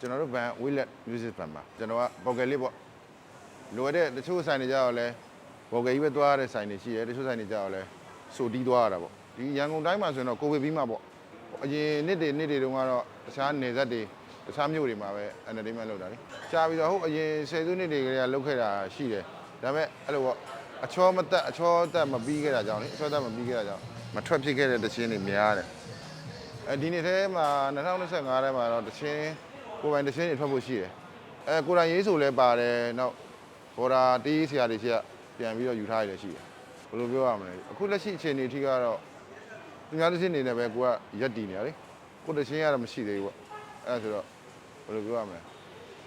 ကျွန်တော်တို့ဘန် Willet Music Band ပါကျွန်တော်ကဘော်ကယ်လေးပေါ့လိုရတဲ့တချို့ဆိုင်တွေကြတော့လဲဘော်ကယ်ကြီးပဲသွားရတဲ့ဆိုင်တွေရှိတယ်တချို့ဆိုင်တွေကြတော့လဲဆိုတီးသွားရတာပေါ့ဒီရန်ကုန်တိုင်းမှာဆိုရင်တော့ကိုဗစ်ပြီးမှပေါ့အရင်နှစ်တွေနှစ်တွေတုန်းကတော့တခြားနေဆက်တွေတခြားမြို့တွေမှာပဲ entertainment လုပ်တာလေကြာပြီးတော့ဟုတ်အရင်ဆယ်စုနှစ်တွေကလေးကလုပ်ခဲ့တာရှိတယ်ဒါပေမဲ့အဲ့လိုပေါ့အချောမတက်အချောတက်မပြီးခဲ့တာကြောင့်လေအချောတက်မပြီးခဲ့တာကြောင့်မထွက်ဖြစ်ခဲ့တဲ့တခြင်းတွေများတယ်အဲဒီနေ့ထဲမှာ2025ထဲမှာတော့တချင်း ကိုယ်ပိုင်တချင်းတွေထွက်ဖို့ရှိတယ်အဲကိုယ်တိုင်ရေးဆိုလဲပါတယ်နောက်ဘော်ဒါတေးဆရာတွေရှိကပြန်ပြီးတော့ယူထားရတယ်ရှိတယ်ဘယ်လိုပြောရမလဲအခုလက်ရှိအခြေအနေအထိကတော့သူများတချင်းနေနဲ့ပဲကိုကရက်တည်နေရလေကိုယ်တချင်းကတော့မရှိသေးဘူးပေါ့အဲဒါဆိုတော့ဘယ်လိုပြောရမလဲ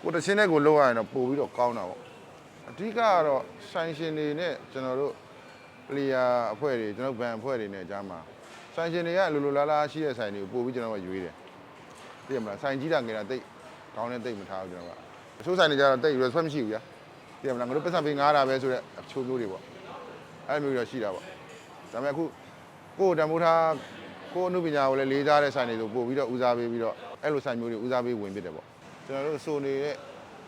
ကိုယ်တချင်းနဲ့ကိုလောက်ရရင်တော့ပို့ပြီးတော့ကောင်းတာပေါ့အဓိကကတော့ဆိုင်ရှင်တွေနဲ့ကျွန်တော်တို့ player အဖွဲ့တွေကျွန်တော်ဘန်အဖွဲ့တွေနဲ့အကြားမှာဆိုင်ရှင်တွေကလိုလိုလားလားရှိတဲ့ဆိုင်တွေကိုပို့ပြီးကျွန်တော်ကရွေးတယ်သိရမလားဆိုင်ကြီးတာငယ်တာတိတ် ကောင်းတဲ့တိတ်မထားဘူးကျွန်တော်ကအချို့ဆိုင်တွေကျတော့တိတ် respect မရှိဘူးဗျာသိရမလားငါတို့ပတ်စံပေးငားတာပဲဆိုတော့အချို့မျိုးတွေပေါ့အဲ့လိုမျိုးတော့ရှိတာပေါ့ဒါပေမဲ့အခုကိုယ်တံမိုးထားကိုယ်အမှုပညာကိုလည်းလေးစားတဲ့ဆိုင်တွေဆိုပို့ပြီးတော့ဦးစားပေးပြီးတော့အဲ့လိုဆိုင်မျိုးတွေဦးစားပေးဝင်ဖြစ်တယ်ပေါ့ကျွန်တော်တို့ဆိုနေတဲ့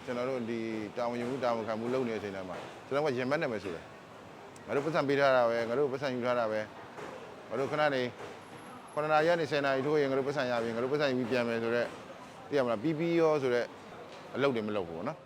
ကျွန်တော်တို့ဒီတာဝန်ယူမှုတာဝန်ခံမှုလုပ်နေတဲ့အချိန်တိုင်းမှာကျွန်တော်ကရင်မက်နေမယ်ဆိုတယ်ငါတို့ပတ်စံပေးထားတာပဲငါတို့ပတ်စံယူထားတာပဲငါတို့ခဏနေ9နာရီကနေ10နာရီထိုးရင်ငါတို့ပတ်စံရပြီငါတို့ပတ်စံယူပြီးပြန်မယ်ဆိုတော့ သိရမလားပြီးပြီးရောဆိုတော့အလုပ်တွေမလုပ်ဘူးပေါ့နော်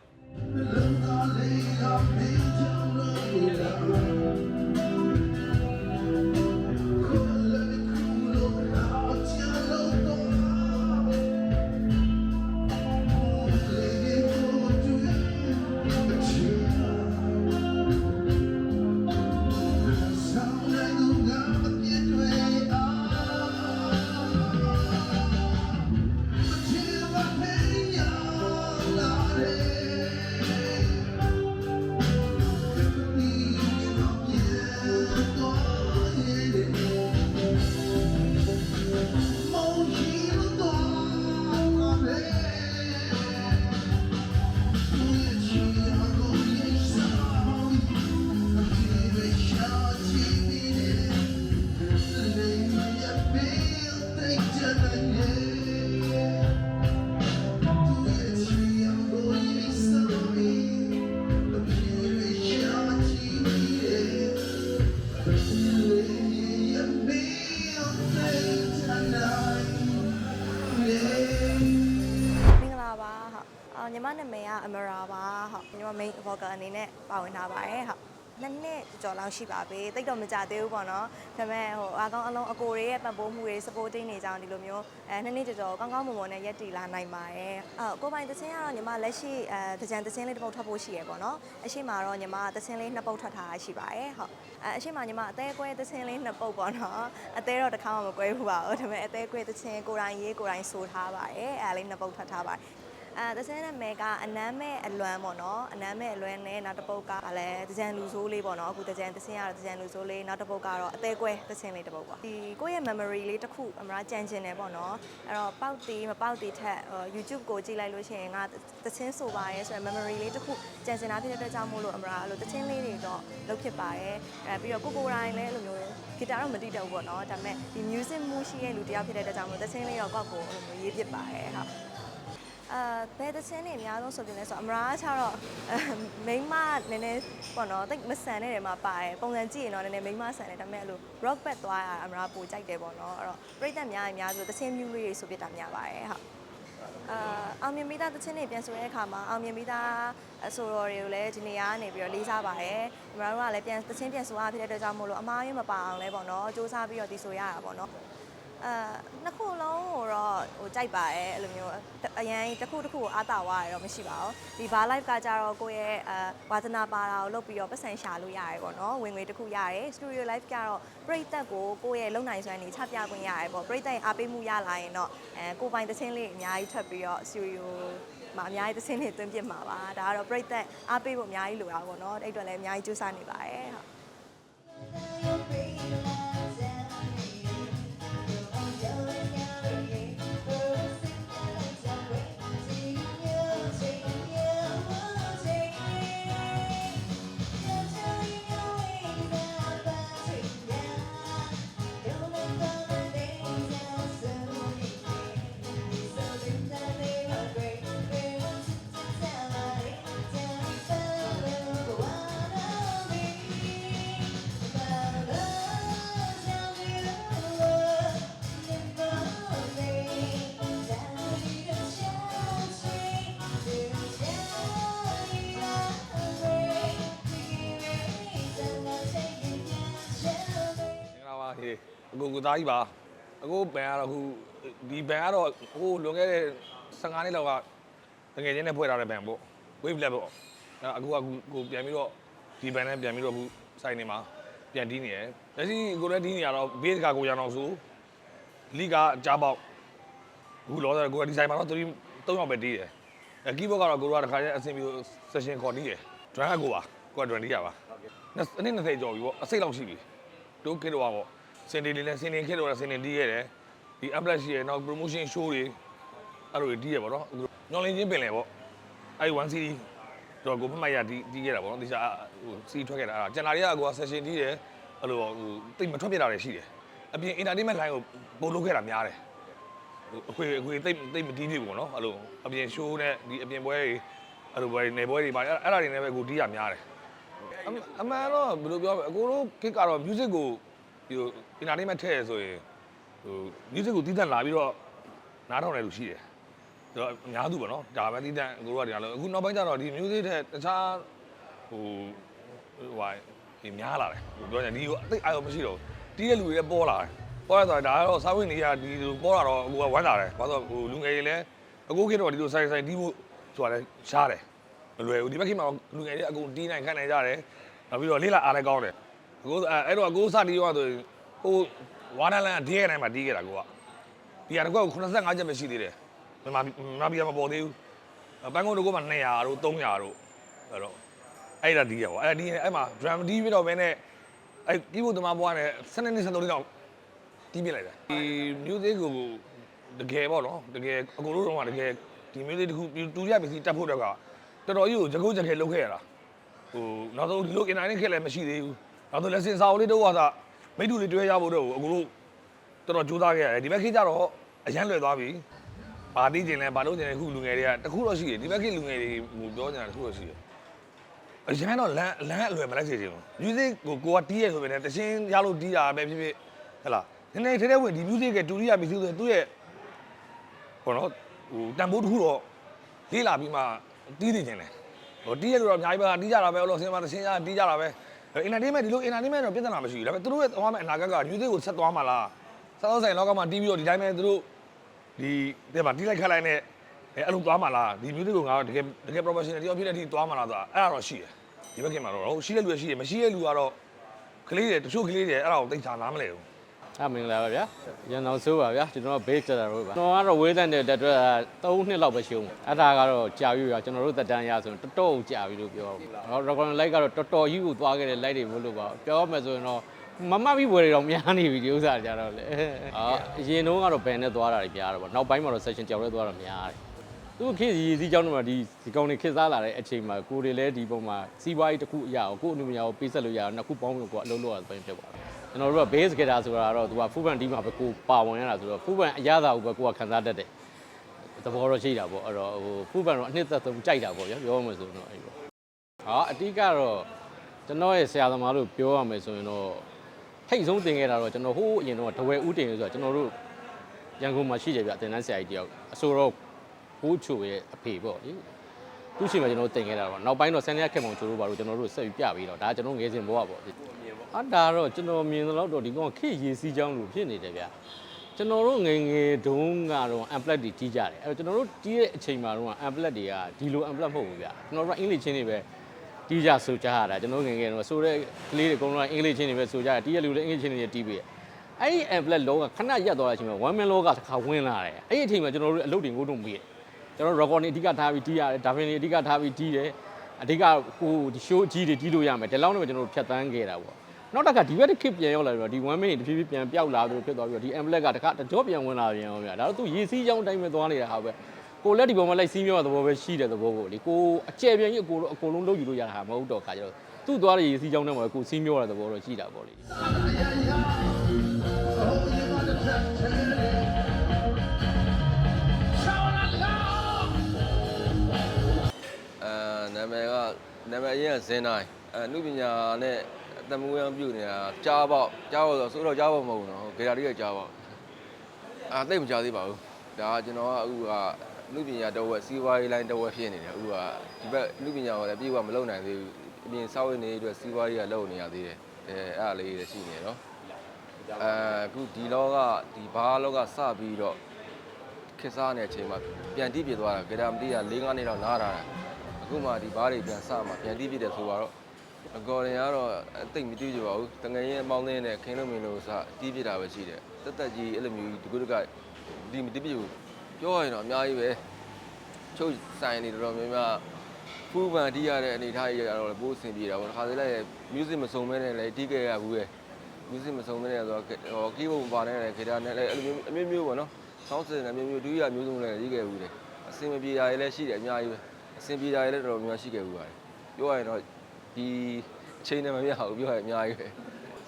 အော်ညီမနာမည်ကအမရာပါဟုတ်ညီမ main vocal အနေနဲ့ပါဝင်ထားပါတယ်ဟုတ်နှစ်နှစ်ကျော်လောက်ရှိပါပြီတိတ်တော့မကြသေးဘူးပေါ့နော်ဒါပေမဲ့ဟိုအားကောင်းအလုံးအကိုတွေရဲ့ပံ့ပိုးမှုတွေ supporting နေကြအောင်ဒီလိုမျိုးအဲနှစ်နှစ်ကျော်ကျော်ကောင်းကောင်းမွန်မွန်နဲ့ရက်တည်လာနိုင်ပါတယ်အော်ကိုပိုင်တခြင်းကတော့ညီမလက်ရှိအဲတကြံတခြင်းလေးတစ်ပုတ်ထွက်ဖို့ရှိရပေါ့နော်အရှိမတော့ညီမတခြင်းလေးနှစ်ပုတ်ထွက်ထားတာရှိပါတယ်ဟုတ်အဲအရှိမညီမအသေးအကွဲတခြင်းလေးနှစ်ပုတ်ပေါ့နော်အသေးတော့တစ်ခါမှမကွဲဘူးပါဘူးဒါပေမဲ့အသေးအကွဲတခြင်းကိုယ်တိုင်ရေးကိုယ်တိုင်ဆိုထားပါတယ်အဲဒါလေးနှစ်ပုတ်ထွက်ထားပါတယ် အဲသစင်းနဲ့မဲကအနမ်းမဲ့အလွမ်းပေါ့နော်အနမ်းမဲ့အလွမ်းနဲ့နောက်တစ်ပုတ်ကလည်းတကြံလူဆိုးလေးပေါ့နော်အခုတကြံသစင်းကတော့တကြံလူဆိုးလေးနောက်တစ်ပုတ်ကတော့အသေးကွဲသစင်းလေးတစ်ပုတ်ပေါ့ဒီကိုယ့်ရဲ့ memory လေးတစ်ခုအမလားကြံကျင်တယ်ပေါ့နော်အဲ့တော့ပေါက်တီးမပေါက်တီးထက်ဟို YouTube ကိုကြည့်လိုက်လို့ရှိရင်ငါသစင်းဆိုပါရဲဆိုရယ် memory လေးတစ်ခုကြံကျင်တာဖြစ်တဲ့အတွက်ကြောင့်မို့လို့အမလားအဲ့လိုသစင်းလေးတွေတော့လုပ်ဖြစ်ပါတယ်အဲပြီးတော့ကိုကိုတိုင်းလည်းအဲ့လိုမျိုးဂီတာတော့မတိတော့ဘူးပေါ့နော်ဒါပေမဲ့ဒီ music မှုရှိတဲ့လူတစ်ယောက်ဖြစ်တဲ့အတွက်ကြောင့်မို့သစင်းလေးတော့ကောက်ကိုအဲ့လိုမျိုးရေးဖြစ်ပါတယ်ဟုတ် အာဘယ်သချင်းတွေအများဆုံးဆိုပြလဲဆိုတော့အမရာချတော့မိန်းမနည်းနည်းပေါ့နော်တိတ်မဆန်တဲ့နေရာမှာပါတယ်ပုံစံကြည့်ရင်တော့နည်းနည်းမိန်းမဆန်တယ်ဒါပေမဲ့အဲ့လို rock back သွားရတာအမရာပိုကြိုက်တယ်ပေါ့နော်အဲ့တော့ပြိတ္တများအများဆိုသချင်းမျိုးလေးတွေဆိုပြတာများပါတယ်ဟုတ်အာအောင်မြင်မိသားသချင်းတွေပြန်ဆိုတဲ့အခါမှာအောင်မြင်မိသားအဆိုတော်တွေကိုလည်းဒီနေရာကနေပြီးတော့လေးစားပါတယ်အမရာတို့ကလည်းပြန်သချင်းပြန်ဆိုရဖြစ်တဲ့အတွက်ကြောင့်မို့လို့အမားရင်းမပါအောင်လဲပေါ့နော်စူးစမ်းပြီးတော့ဒီဆိုရတာပေါ့နော် အာနှစ်ခုလုံးကိုတော့ဟိုကြိုက်ပါရဲ့အဲ့လိုမျိုးအရင်တစ်ခုတစ်ခုကိုအားတာဝါရတော့မရှိပါဘူးဒီဘာ live ကကြတော့ကိုယ့်ရဲ့အာဝါသနာပါတာကိုလုပ်ပြီးတော့ပတ်စံရှာလို့ရတယ်ပေါ့နော်ဝင်ငွေတစ်ခုရတယ် studio live ကြတော့ပရိသတ်ကိုကိုယ့်ရဲ့လုံနိုင်စွမ်းနေချပြခွင့်ရတယ်ပေါ့ပရိသတ်ရဲ့အားပေးမှုရလာရင်တော့အဲကိုယ်ပိုင်သချင်းလေးအများကြီးထွက်ပြီးတော့ studio မှာအများကြီးသချင်းတွေသွင်းပြစ်မှာပါဒါကတော့ပရိသတ်အားပေးဖို့အများကြီးလိုတာပေါ့နော်အဲ့အတွက်လည်းအများကြီးကြိုးစားနေပါတယ်ဟုတ် အကိုကိုသားကြီးပါအကိုဘန်ကတော့အခုဒီဘန်ကတော့ဟိုလွန်ခဲ့တဲ့15နှစ်လောက်ကငွေချင်းနဲ့ဖွဲ့ထားတဲ့ဘန်ပေါ့ wave lab ပေါ့အဲအခုကကိုပြန်ပြီးတော့ဒီဘန်နဲ့ပြန်ပြီးတော့အခုစိုက်နေမှာပြန်တီးနေရယ်လက်ရှိကိုလည်းတီးနေရတော့ base ကကိုရအောင်ဆိုလိကအကြားပေါက်အခုလောတယ်ကိုကဒီဆိုင်မှာတော့3 3ယောက်ပဲတီးတယ်အဲ keyboard ကတော့ကိုကတခါကျအဆင်ပြေ session ခေါ်တီးတယ် drum ကကိုပါကိုက drum တီးရပါအနည်း20ကျော်ပြီပေါ့အစိတ်လောက်ရှိပြီတို့ခေတ်တော့ပေါ့ စင်ဒီလေးနဲ့စင်နေခေတ်တော့စင်နေတီးခဲ့တယ်ဒီ upload ရှိရနောက် promotion show တွေအဲ့လိုတွေတီးရပါတော့အခုညောင်လင်းချင်းပင်လေပေါ့အဲ့1 CD တော့ကိုဖမိုက်ရတီးတီးခဲ့တာပေါ့နော်ဒီစားဟိုစီထွက်ခဲ့တာအဲ့ဒါကျန်တာတွေကကိုက session တီးတယ်အဲ့လိုဟိုတိတ်မထွက်ပြတာတွေရှိတယ်အပြင် entertainment line ကိုပို့လုပ်ခဲ့တာများတယ်အခွေအခွေတိတ်တိတ်မတီးနေဘူးပေါ့နော်အဲ့လိုအပြင် show နဲ့ဒီအပြင်ပွဲတွေအဲ့လိုပွဲတွေနေပွဲတွေပါအဲ့အဲ့ဒါတွေနဲ့ပဲကိုတီးရများတယ်အမအမှန်တော့ဘယ်လိုပြောမလဲအကိုတို့ကိတ်ကတော့ music ကို ဒီလို entertainment ထည့်ရဆိုရင်ဟို music ကိုတည်တံ့လာပြီးတော့နားထောင်တယ်လို့ရှိတယ်ဆိုတော့အများစုပေါ့နော်ဒါပဲတည်တံ့အကိုတို့ကဒီလိုအခုနောက်ပိုင်းကျတော့ဒီ music ထက်တခြားဟိုဟိုဟာဒီများလာတယ်ဟိုပြောရင်ဒီကိုအသိအာရုံမရှိတော့တီးတဲ့လူတွေလည်းပေါ်လာတယ်ပေါ်လာတော့ဒါကတော့စာဝင်နေရဒီလိုပေါ်လာတော့အကိုကဝမ်းသာတယ်ဘာလို့ဟိုလူငယ်တွေလည်းအကိုခေတ်တော့ဒီလိုဆိုင်ဆိုင်တီးဖို့ဆိုတာလည်းရှားတယ်မလွယ်ဘူးဒီဘက်ခေတ်မှာလူငယ်တွေအကုန်တီးနိုင်ခန့်နိုင်ကြတယ်နောက်ပြီးတော့လေးလာအားလည်းကောင်းတယ် အခုအဲ့တော့အခုစတီးရောဆိုဟိုဝါနလန်ဒီရဲ့တိုင်းမှာတီးခဲ့တာကိုကဒီဟာတော့85ချက်ပဲရှိသေးတယ်မြန်မာမြန်မာပြည်မှာပေါ်သေးဘူးပန်းကုန်းတို့ကမှ200တို့300တို့အဲ့တော့အဲ့ဒါဒီရပါအဲ့ဒီအဲ့မှာ drum တီးပြီးတော့ဘဲနဲ့အဲ့ဒီဘုသမားဘွားနဲ့7နှစ်73နှစ်လောက်တီးပြလိုက်တယ်ဒီ music ကိုတကယ်ပေါ့နော်တကယ်အကုန်လုံးတော့တကယ်ဒီ music တခုတူရပစ္စည်းတက်ဖို့တော့ကတော်တော်ကြီးကိုကြကုတ်ကြခဲလုပ်ခဲ့ရတာဟိုနောက်ဆုံးဒီလို internet ခက်လည်းမရှိသေးဘူး နောက်ဆုံး lesson စာအုပ်လေးတော့ဟာသာမိတူလေးတွဲရဖို့တော့အခုလို့တော်တော်ကြိုးစားခဲ့ရတယ်ဒီဘက်ခေတ်ကျတော့အရန်လွယ်သွားပြီဘာတီးကျင်လဲဘာလို့ကျင်လဲခုလူငယ်တွေကတခုတော့ရှိတယ်ဒီဘက်ခေတ်လူငယ်တွေဟိုပြောနေတာတခုတော့ရှိတယ်အရန်တော့လမ်းလမ်းအလွယ်မလိုက်စေချင်ဘူး music ကိုကိုကတီးရဆိုပေမဲ့တခြင်းရလို့တီးတာပဲဖြစ်ဖြစ်ဟဲ့လားနည်းနည်းထဲထဲဝင်ဒီ music ကတူရီယာမီဆိုသူ့ရဲ့ဟိုနော်ဟိုတန်ဖိုးတစ်ခုတော့လေးလာပြီးမှတီးနေခြင်းတယ်ဟိုတီးရလို့တော့အများကြီးပဲတီးကြတာပဲလို့ဆင်းမသင်းရတီးကြတာပဲ အင်တာတေးမဲ့ဒီလိုအင်တာတေးမဲ့တော့ပြဿနာမရှိဘူးဒါပေမဲ့သူတို့ရဲ့သွားမဲ့အနာဂတ်က music ကိုဆက်သွားမှာလားစောစောဆိုင်လောကမှာတီးပြီးတော့ဒီတိုင်းပဲသူတို့ဒီတဲ့မှာတီးလိုက်ခတ်လိုက်နဲ့အဲအဲ့လိုသွားမှာလားဒီ music ကိုငါတို့တကယ်တကယ် professional တယောက်ဖြစ်တဲ့အထိသွားမှာလားဆိုတာအဲ့ဒါတော့ရှိတယ်ဒီဘက်ကမှာတော့ဟိုရှိတဲ့လူရှိတယ်မရှိတဲ့လူကတော့ကလေးတွေတချို့ကလေးတွေအဲ့ဒါကိုသိချာနားမလဲဘူး အမင်္ဂလာပါဗျာရန်တော်ဆိုးပါဗျာကျွန်တော်က base တက်တာတော့ပါကျွန်တော်ကတော့ဝေးတဲ့တဲ့အတွက်3နှစ်လောက်ပဲရှုံးအဲ့ဒါကတော့ကြာပြီဗျာကျွန်တော်တို့တက်တန်းရဆိုရင်တော်တော်ကြာပြီလို့ပြောတော့ record light ကတော့တော်တော်ကြီးကိုသွားခဲ့တဲ့ light တွေမလို့ပါပြောရမယ်ဆိုရင်တော့မမပြီးဘွယ်တွေတော့များနေပြီဒီဥစ္စာကြတော့လေအာအရင်တုန်းကတော့ဘယ်နဲ့သွားတာတွေများတော့ဗောနောက်ပိုင်းမှာတော့ session ကြောက်လဲသွားတာများတယ်သူခေတ်စီစီကြောင်းတွေမှာဒီဒီကောင်တွေခေတ်စားလာတဲ့အချိန်မှာကိုတွေလည်းဒီပုံမှာစီးပွားရေးတစ်ခုအရာကိုကိုအနုမညာကိုပေးဆက်လို့ရအောင်နှစ်ခုပေါင်းလို့ကိုအလုပ်လုပ်ရဆိုရင်ဖြစ်သွားတယ် ကျွန်တော်တို့က base guitar ဆိုတာတော့သူက full band ဒီမှာပဲကိုပါဝင်ရတာဆိုတော့ full band အရသာကိုပဲကိုကခံစားတတ်တယ်သဘောတော့ရှိတာပေါ့အဲ့တော့ဟို full band တော့အနှစ်သက်ဆုံးကြိုက်တာပေါ့ဗျာပြောမှဆိုရင်တော့အဲ့လိုဟာအတိကတော့ကျွန်တော်ရဲ့ဆရာသမားလို့ပြောရမယ်ဆိုရင်တော့ထိတ်ဆုံးတင်ခဲ့တာတော့ကျွန်တော်ဟိုးအရင်တော့တဝဲဦးတင်လို့ဆိုတာကျွန်တော်တို့ရန်ကုန်မှာရှိတယ်ဗျအတင်တန်းဆရာကြီးတယောက်အဆိုတော့ဟိုးချိုရဲ့အဖေပေါ့လေသူရှိမှကျွန်တော်တို့တင်ခဲ့တာတော့နောက်ပိုင်းတော့ဆန်ရခက်မောင်ချိုတို့ဘာလို့ကျွန်တော်တို့ဆက်ပြီးပြပြီးတော့ဒါကျွန်တော်ငယ်စဉ်ဘဝပေါ့ အတားတော့ကျွန်တော်မြင်တော့တော့ဒီကောင်ခေတ်ရေးစည်းကြောင်းလို့ဖြစ်နေတယ်ဗျကျွန်တော်တို့ငယ်ငယ်တုန်းကတော့ amplet တွေတီးကြတယ်အဲ့တော့ကျွန်တော်တို့တီးတဲ့အချိန်မှာတော့ amplet တွေကဒီလို amplet မဟုတ်ဘူးဗျကျွန်တော်တို့ကအင်္ဂလိပ်ချင်းတွေပဲတီးကြဆိုကြရတာကျွန်တော်ငယ်ငယ်တော့ဆိုတဲ့ကလေးတွေအကုန်လုံးကအင်္ဂလိပ်ချင်းတွေပဲဆိုကြတယ်တီးရလူတွေအင်္ဂလိပ်ချင်းတွေတီးပြီးအဲ့ဒီ amplet လောကခဏရက်သွားတဲ့အချိန်မှာ one man လောကတစ်ခါဝင်လာတယ်အဲ့ဒီအချိန်မှာကျွန်တော်တို့အလုပ်တွေငိုးတုံပြီးတယ်ကျွန်တော် record နေအဓိကထားပြီးတီးရတယ်ဒါဖင်နေအဓိကထားပြီးတီးတယ်အဓိကကိုဒီ show ကြီးတွေတီးလို့ရမယ်ဒီလောက်နဲ့ကျွန်တော်တို့ဖြတ်တန်းခဲ့တာပေါ့ နောက်တစ်ခါဒီဘက်တစ်ခေတ်ပြန်ရောက်လာပြီးတော့ဒီ one minute တဖြည်းဖြည်းပြန်ပျောက်လာပြီးဖြစ်သွားပြီးတော့ဒီ amplet ကတစ်ခါတကြောပြန်ဝင်လာပြန်အောင်ဗျာဒါတော့သူရေစီးကြောင်းအတိုင်းပဲသွားနေတာဟာပဲကိုလက်ဒီပေါ်မှာလိုက်စီးမြောတဲ့သဘောပဲရှိတဲ့သဘောပေါ့လေကိုအကျယ်ပြန်ကြီးအကိုအကုန်လုံးလုပ်ယူလို့ရတာဟာမဟုတ်တော့ခါကျတော့သူ့သွားတဲ့ရေစီးကြောင်းထဲမှာကိုစီးမြောတဲ့သဘောတော့ရှိတာပေါ့လေအဲနာမည်ကနာမည်အရင်ကဇင်းတိုင်းအဲနုပညာနဲ့ အတမွေးအောင်ပြုတ်နေတာကြားပေါက်ကြားပေါက်ဆိုဆိုတော့ကြားပေါက်မဟုတ်ဘူးနော်ဂေတာလေးကကြားပေါက်အာသိပ်မကြားသေးပါဘူးဒါကကျွန်တော်ကအခုကနုပညာတော့ဝက်စီးပွားရေးလိုင်းတော့ဝက်ဖြစ်နေတယ်အခုကဒီဘက်နုပညာကိုလည်းပြေဝမလုပ်နိုင်သေးဘူးအပြင်စောက်ရည်နေအတွက်စီးပွားရေးကလုပ်နေရသေးတယ်အဲအဲ့ဒါလေးတွေရှိနေနော်ဒအခုဒီလောကဒီဘာလောကစပြီးတော့ခေတ်စားနေတဲ့အချိန်မှာပြန်တီးပြသွားတာကြဒါမတိက၄၅နှစ်လောက်နားတာအခုမှဒီဘားတွေပြန်စမှပြန်တီးပြတယ်ဆိုတော့ အကော်ရင်ကတော့အသိမတီးကြပါဘူးတငယ်ရင်အပေါင်းသေးနဲ့ခင်းလို့မင်းလို့စတီးပြတာပဲရှိတယ်တက်တက်ကြီးအဲ့လိုမျိုးဒီကုတကဒီမတီးပြဘူးပြောရရင်တော့အများကြီးပဲချုပ်ဆိုင်နေတော်တော်များများဖူးပန်တီးရတဲ့အနေထားကြီးကတော့ပိုးအဆင်ပြေတာပေါ့တစ်ခါတည်းလဲ music မစုံမဲနဲ့လည်းတီးခဲ့ရဘူးပဲ music မစုံမဲနဲ့ဆိုတော့ဟို keyboard မပါနဲ့လည်းဂီတာနဲ့လည်းအဲ့လိုမျိုးအမျိုးမျိုးပေါ့နော် sound system နဲ့မျိုးမျိုးဒုတိယမျိုးစုံလည်းရေးခဲ့ဘူးတယ်အဆင်မပြေတာတွေလည်းရှိတယ်အများကြီးပဲအဆင်ပြေတာတွေလည်းတော်တော်များများရှိခဲ့ဘူးပါတယ်ပြောရရင်တော့ ဒီအချိန်နဲ့မပြတ်ဘူးပြောရရင်အများကြီးပဲ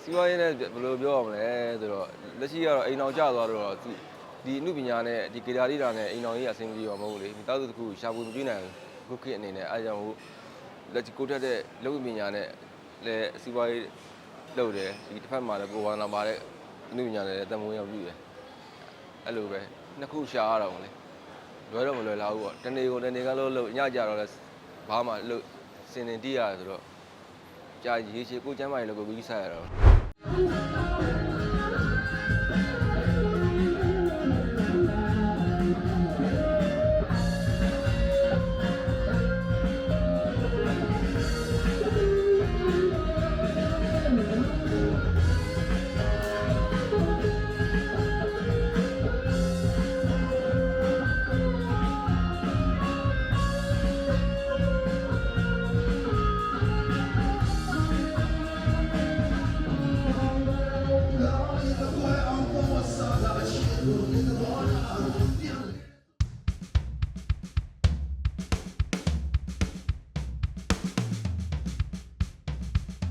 စီးပွားရေးနဲ့ဘယ်လိုပြောရမလဲဆိုတော့လက်ရှိကတော့အိမ်အောင်ကျသွားတော့သူဒီအမှုပညာနဲ့ဒီဂီတာလိတာနဲ့အိမ်အောင်ကြီးအဆင်မပြေပါမဟုတ်လေမိသားစုတစ်ခုရှာဖွေမပြေနိုင်ဘူးခုခေတ်အနေနဲ့အဲကြောင့်ဟိုလက်ချကိုတက်တဲ့လုပ်ပညာနဲ့လည်းစီးပွားရေးလုပ်တယ်ဒီတစ်ဖက်မှာလည်းကိုယ်ဝါနာပါတဲ့အမှုပညာနဲ့လည်းတမွေးရောက်ပြီးတယ်အဲ့လိုပဲနှစ်ခုရှာရတော့မလဲလွယ်တော့မလွယ်လာဘူးပေါ့တနေ့ကိုတနေ့ကလို့လို့ညကြတော့လဲဘာမှလို့စင်နေတီးရတယ်ဆိုတော့ ကြာရေရှည်ကိုကျမ်းမာရေးလည်းကိုပြီးဆိုင်ရတော့